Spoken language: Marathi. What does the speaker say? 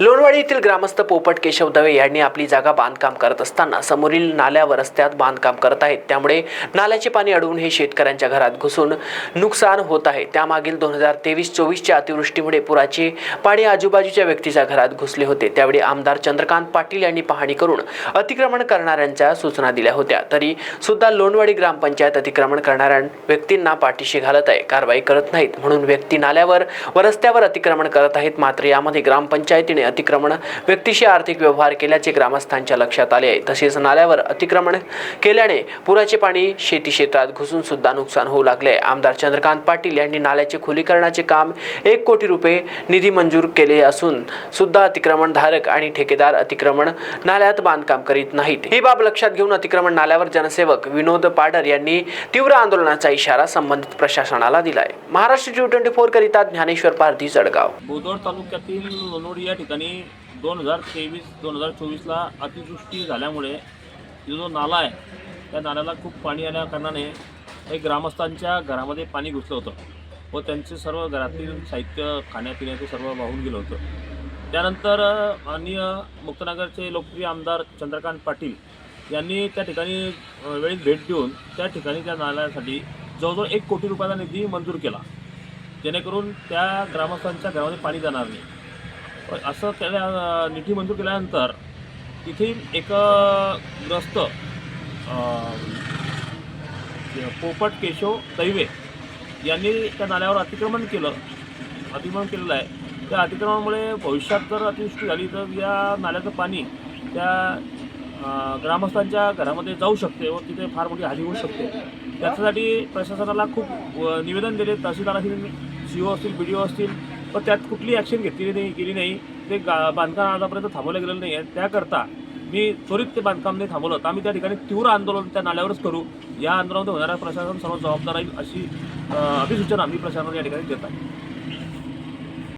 लोणवाडी येथील ग्रामस्थ पोपट केशव दवे यांनी आपली जागा बांधकाम करत असताना समोरील नाल्यावर रस्त्यात बांधकाम करत आहेत. त्यामुळे नाल्याचे पाणी अडवून हे शेतकऱ्यांच्या घरात घुसून नुकसान होत आहे. त्यामागील दोन हजार तेवीस चोवीसच्या अतिवृष्टीमुळे पुराचे पाणी आजूबाजूच्या व्यक्तीच्या घरात घुसले होते. त्यावेळी आमदार चंद्रकांत पाटील यांनी पाहणी करून अतिक्रमण करणाऱ्यांच्या सूचना दिल्या होत्या. तरी सुद्धा लोणवाडी ग्रामपंचायत अतिक्रमण करणाऱ्या व्यक्तींना पाठीशी घालत आहे. कारवाई करत नाहीत म्हणून व्यक्ती नाल्यावर व रस्त्यावर अतिक्रमण करत आहेत. मात्र यामध्ये ग्रामपंचायतीने अतिक्रमण व्यक्तीशी आर्थिक व्यवहार केल्याचे ग्रामस्थांच्या लक्षात आले आहे. तसेच नाल्यावर अतिक्रमण केल्याने पुराचे पाणी शेती क्षेत्रात घुसून सुद्धा नुकसान होऊ लागले आमदार चंद्रकांत पाटील यांनी नाल्याचे खोलीकरणाचे काम एक कोटी रुपये निधी मंजूर केले असून सुद्धा अतिक्रमणधारक आणि ठेकेदार अतिक्रमण नाल्यात बांधकाम करीत नाहीत. ही बाब लक्षात घेऊन अतिक्रमण नाल्यावर जनसेवक विनोद पाडर यांनी तीव्र आंदोलनाचा इशारा संबंधित प्रशासनाला दिलाय. महाराष्ट्र जी ट्वेंटी फोर करिता ज्ञानेश्वर पारधी जळगाव. बोदोड तालुक्यातील लोणोडी या ठिकाणी दोन हजार तेवीस दोन हजार चोवीसला अतिवृष्टी झाल्यामुळे जो नाला आहे त्या नाल्याला खूप पाणी आल्या कारणाने काही ग्रामस्थांच्या घरामध्ये पाणी घुसलं होतं व त्यांचे सर्व घरातील साहित्य खाण्यापिण्याचं सर्व वाहून गेलं होतं. त्यानंतर माननीय मुक्तनगरचे लोकप्रिय आमदार चंद्रकांत पाटील यांनी त्या ठिकाणी अ, वेळेत भेट देऊन त्या ठिकाणी त्या नाल्यासाठी जवळजवळ एक कोटी रुपयाचा निधी मंजूर केला जेणेकरून त्या ग्रामस्थांच्या घरामध्ये पाणी जाणार नाही. असं त्याला निधी मंजूर केल्यानंतर तिथे एक ग्रस्त पोपट केशव दैवे यांनी त्या नाल्यावर अतिक्रमण केलं अतिक्रमण केलेलं आहे. त्या अतिक्रमणामुळे भविष्यात जर अतिवृष्टी झाली तर या नाल्याचं पाणी त्या ग्रामस्थांच्या घरामध्ये जाऊ शकते व तिथे फार मोठी हानी होऊ शकते. त्याच्यासाठी प्रशासनाला खूप निवेदन दिले तहसीलदार असतील सी ओ असतील बी डी ओ असतील पण त्यात कुठली ॲक्शन घेतली नाही गेली नाही. ते गा बांधकाम आतापर्यंत थांबवलं गेलेलं नाही आहे त्याकरता मी त्वरित ते बांधकाम नाही थांबवलं तर आम्ही त्या ठिकाणी तीव्र आंदोलन त्या नाल्यावरच करू. या आंदोलनामध्ये होणाऱ्या प्रशासन सर्व जबाबदार राहील अशी अभिसूचना आम्ही प्रशासनाला या ठिकाणी देत आहे.